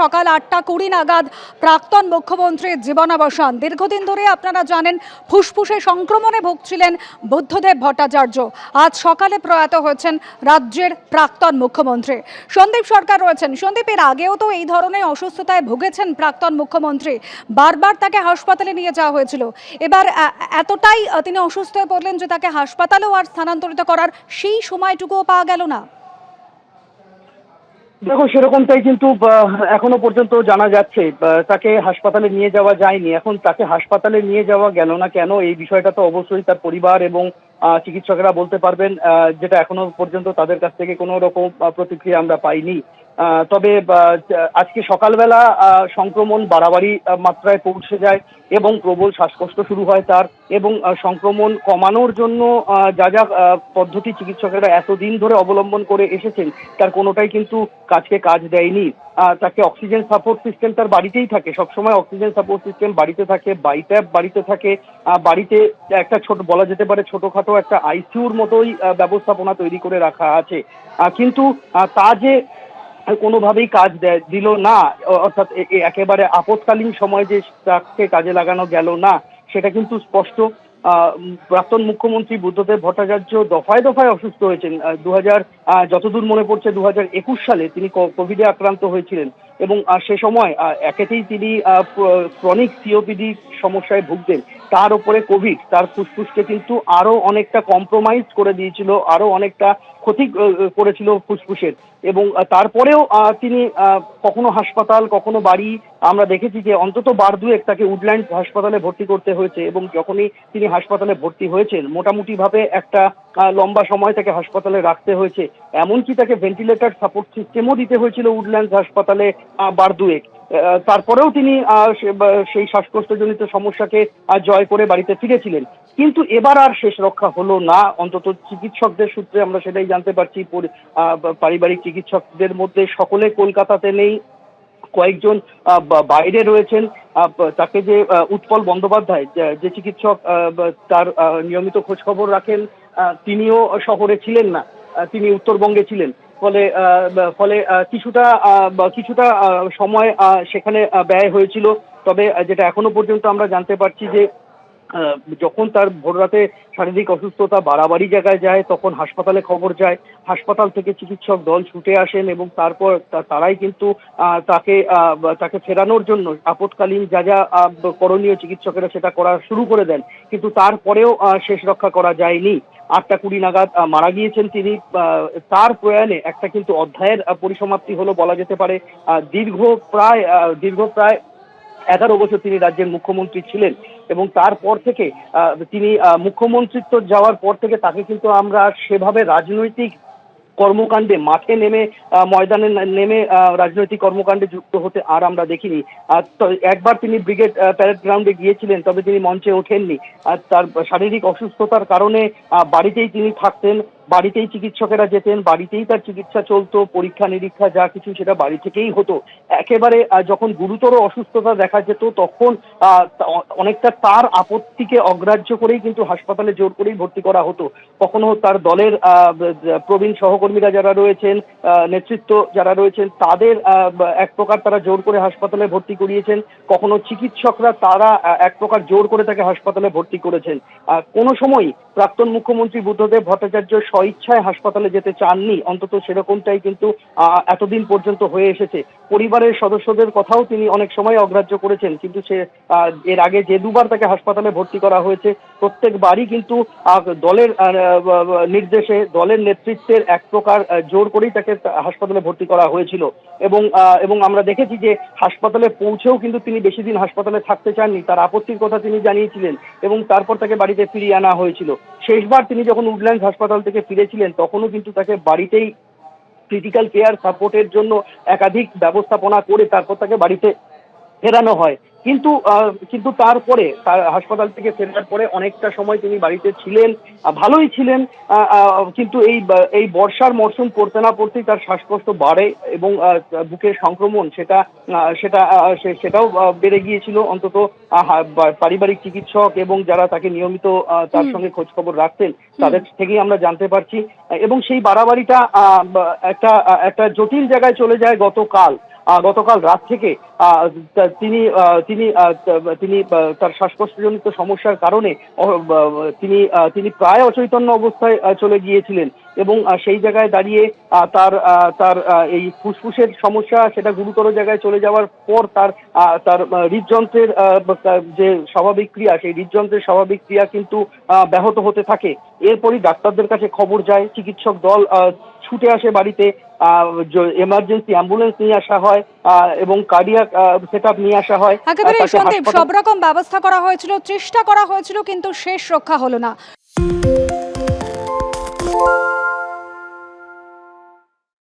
সকাল আটটা কুড়ি নাগাদ প্রাক্তন মুখ্যমন্ত্রীর জীবনাবসান। দীর্ঘদিন ধরে আপনারা জানেন, ফুসফুসে সংক্রমণে ভুগছিলেন বুদ্ধদেব ভট্টাচার্য। আজ সকালে প্রয়াত হয়েছেন রাজ্যের প্রাক্তন মুখ্যমন্ত্রী। সন্দীপ সরকার রয়েছেন। সন্দীপের আগেও তো এই ধরনের অসুস্থতায় ভুগেছেন প্রাক্তন মুখ্যমন্ত্রী। বারবার তাকে হাসপাতালে নিয়ে যাওয়া হয়েছিল। এবার এতটাই তিনি অসুস্থ হয়ে পড়লেন যে তাকে হাসপাতালেও আর স্থানান্তরিত করার সেই সময়টুকুও পাওয়া গেল না। দেখো, সেরকমটাই কিন্তু এখনও পর্যন্ত জানা যাচ্ছে। তাকে হাসপাতালে নিয়ে যাওয়া যায়নি। এখন তাকে হাসপাতালে নিয়ে যাওয়া গেল না কেন, এই বিষয়টা তো অবশ্যই তার পরিবার এবং চিকিৎসকেরা বলতে পারবেন যেটা এখনও পর্যন্ত তাদের কাছ থেকে কোনো রকম প্রতিক্রিয়া আমরা পাইনি। তবে আজকে সকালবেলা সংক্রমণ বাড়াবাড়ি মাত্রায় পৌঁছে যায় এবং প্রবল শ্বাসকষ্ট শুরু হয় তার এবং সংক্রমণ কমানোর জন্য যা যা পদ্ধতি চিকিৎসকেরা এতদিন ধরে অবলম্বন করে এসেছেন, তার কোনোটাই কিন্তু কাজকে কাজ দেয়নি। তাকে অক্সিজেন সাপোর্ট সিস্টেম তার বাড়িতেই থাকে। সবসময় অক্সিজেন সাপোর্ট সিস্টেম বাড়িতে থাকে বাইট্যাপ বাড়িতে থাকে। বাড়িতে একটা ছোট, বলা যেতে পারে ছোটখাটো একটা আইসিউর মতোই ব্যবস্থাপনা তৈরি করে রাখা আছে। কিন্তু তা যে কোনোভাবেই কাজ দেয়, দিল না। অর্থাৎ একেবারে আপৎকালীন সময় যে তাকে কাজে লাগানো গেল না, সেটা কিন্তু স্পষ্ট। প্রাক্তন মুখ্যমন্ত্রী বুদ্ধদেব ভট্টাচার্য দফায় দফায় অসুস্থ হয়েছেন। দু হাজার যতদূর মনে পড়ছে দু হাজার একুশ সালে তিনি কোভিডে আক্রান্ত হয়েছিলেন। এবং সে সময় একেতেই তিনি ক্রনিক সিওপিডি সমস্যায় ভুগতেন। তার উপরে কোভিড তার ফুসফুসকে কিন্তু আরও অনেকটা কম্প্রোমাইজ করে দিয়েছিল, আরও অনেকটা ক্ষতি করেছিল ফুসফুসের। এবং তারপরেও তিনি কখনো হাসপাতাল, কখনো বাড়ি, আমরা দেখেছি যে অন্তত বার দুয়েক তাকে উডল্যান্ড হাসপাতালে ভর্তি করতে হয়েছে এবং যখনই তিনি হাসপাতালে ভর্তি হয়েছেন মোটামুটি ভাবে একটা লম্বা সময় তাকে হাসপাতালে রাখতে হয়েছে। এমনকি তাকে ভেন্টিলেটর সাপোর্ট সিস্টেমও দিতে হয়েছিল উডল্যান্ড হাসপাতালে বার দুয়েক। তারপরেও তিনি সেই শ্বাসকষ্টজনিত সমস্যাকে জয় করে বাড়িতে ফিরেছিলেন। কিন্তু এবার আর শেষ রক্ষা হলো না। অন্তত চিকিৎসকদের সূত্রে আমরা সেটাই জানতে পারছি। পারিবারিক চিকিৎসকদের মধ্যে সকলে কলকাতাতে নেই। কয়েকজন বাইরে রয়েছেন। তাকে যে উৎপল বন্দ্যোপাধ্যায়, যে- চিকিৎসক তার নিয়মিত খোঁজ খবর রাখেন তিনিও শহরে ছিলেন না তিনি উত্তরবঙ্গে ছিলেন। ফলে ফলে কিছুটা কিছুটা সময় সেখানে ব্যয় হয়েছিল। তবে যেটা এখনও পর্যন্ত আমরা জানতে পারছি যে যখন তার ভোররাতে শারীরিক অসুস্থতা বাড়াবাড়ি জায়গায় যায়, তখন হাসপাতালে খবর যায়। হাসপাতাল থেকে চিকিৎসক দল ছুটে আসেন এবং তারপর তারাই কিন্তু তাকে তাকে ফেরানোর জন্য আপৎকালীন যা যা করণীয় চিকিৎসকেরা সেটা করা শুরু করে দেন। কিন্তু তারপরেও শেষ রক্ষা করা যায়নি। আটটা কুড়ি নাগাদ মারা গিয়েছেন তিনি। তার প্রয়াণে একটা কিন্তু অধ্যায়ের পরিসমাপ্তি হলো বলা যেতে পারে। দীর্ঘ প্রায় দীর্ঘ প্রায় এগারো বছর তিনি রাজ্যের মুখ্যমন্ত্রী ছিলেন এবং তারপর থেকে তিনি মুখ্যমন্ত্রিত্ব যাওয়ার পর থেকে তাকে কিন্তু আমরা সেভাবে রাজনৈতিক কর্মকাণ্ডে মাঠে নেমে ময়দানে নেমে রাজনৈতিক কর্মকাণ্ডে যুক্ত হতে আর আমরা দেখিনি। একবার তিনি ব্রিগেড প্যারেড গ্রাউন্ডে গিয়েছিলেন, তবে তিনি মঞ্চে ওঠেননি। তার শারীরিক অসুস্থতার কারণে বাড়িতেই তিনি থাকতেন। বাড়িতেই চিকিৎসকেরা যেতেন, বাড়িতেই তার চিকিৎসা চলতো, পরীক্ষা, নিরীক্ষা, যা কিছু সেটা বাড়ি থেকেই হতো। একেবারে যখন গুরুতর অসুস্থতা দেখা যেত, তখন অনেকটা তার আপত্তিকে অগ্রাহ্য করেই কিন্তু হাসপাতালে জোর করেই ভর্তি করা হতো। কখনো তার দলের প্রবীণ সহকর্মীরা যারা রয়েছেন নেতৃত্ব যারা রয়েছেন, তাদের এক প্রকার তারা জোর করে হাসপাতালে ভর্তি করিয়েছেন। কখনো চিকিৎসকরা তারা এক প্রকার জোর করে তাকে হাসপাতালে ভর্তি করেছেন। কোনো সময় প্রাক্তন মুখ্যমন্ত্রী বুদ্ধদেব ভট্টাচার্য স্বইচ্ছায় হাসপাতালে যেতে চাননি, অন্তত সেরকমটাই কিন্তু এতদিন পর্যন্ত হয়ে এসেছে। পরিবারের সদস্যদের কথাও তিনি অনেক সময় অগ্রাহ্য করেছেন, কিন্তু সে এর আগে যে দুবার তাকে হাসপাতালে ভর্তি করা হয়েছে, প্রত্যেকবারই কিন্তু দলের নির্দেশে, দলের নেতৃত্বের এক প্রকার জোর করেই তাকে হাসপাতালে ভর্তি করা হয়েছিল। এবং এবং আমরা দেখেছি যে, হাসপাতালে পৌঁছেও কিন্তু তিনি বেশি দিন হাসপাতালে থাকতে চাননি, তার আপত্তির কথা তিনি জানিয়েছিলেন, এবং তারপর তাকে বাড়িতে ফিরিয়ে আনা হয়েছিল। শেষবার তিনি যখন উডল্যান্ড হাসপাতাল থেকে ফিরেছিলেন, তখনও কিন্তু তাকে বাড়িতেই ক্রিটিক্যাল কেয়ার সাপোর্টের জন্য একাধিক ব্যবস্থাপনা করে তারপর তাকে বাড়িতে ফেরানো হয়। কিন্তু আহ, কিন্তু তারপরে তার হাসপাতাল থেকে ফেরার পরে অনেকটা সময় তিনি বাড়িতে ছিলেন ভালোই ছিলেন কিন্তু এই এই বর্ষার মরশুম পড়তে না পড়তেই তার শ্বাসকষ্ট বাড়ে এবং বুকের সংক্রমণ সেটা সেটা সেটাও বেড়ে গিয়েছিল। অন্তত পারিবারিক চিকিৎসক এবং যারা তাকে নিয়মিত তার সঙ্গে খোঁজ খবর রাখতেন তাদের থেকেই আমরা জানতে পারছি। এবং সেই বাড়াবাড়িটা আহ, একটা একটা জটিল জায়গায় চলে যায় গতকাল। গতকাল রাত থেকে তিনি তিনি তিনি তার শ্বাসকষ্টজনিত সমস্যার কারণে তিনি তিনি প্রায় অচৈতন্য অবস্থায় চলে গিয়েছিলেন এবং সেই জায়গায় দাঁড়িয়ে তার তার এই ফুসফুসের সমস্যা, সেটা গুরুতর জায়গায় চলে যাওয়ার পর তার তার হৃদযন্ত্রের যে স্বাভাবিক ক্রিয়া, সেই হৃদযন্ত্রের স্বাভাবিক ক্রিয়া কিন্তু ব্যাহত হতে থাকে। এরপরই ডাক্তারদের কাছে খবর যায়, চিকিৎসক দল ছুটে আসে বাড়িতে এমার্জেন্সি অ্যাম্বুলেন্স নিয়ে আসা হয় এবং কার্ডিয়াক সেটআপ নিয়ে আসা হয় একেবারে সন্দীপ সব রকম ব্যবস্থা করা হয়েছিল চেষ্টা করা হয়েছিল কিন্তু শেষ রক্ষা হলো না।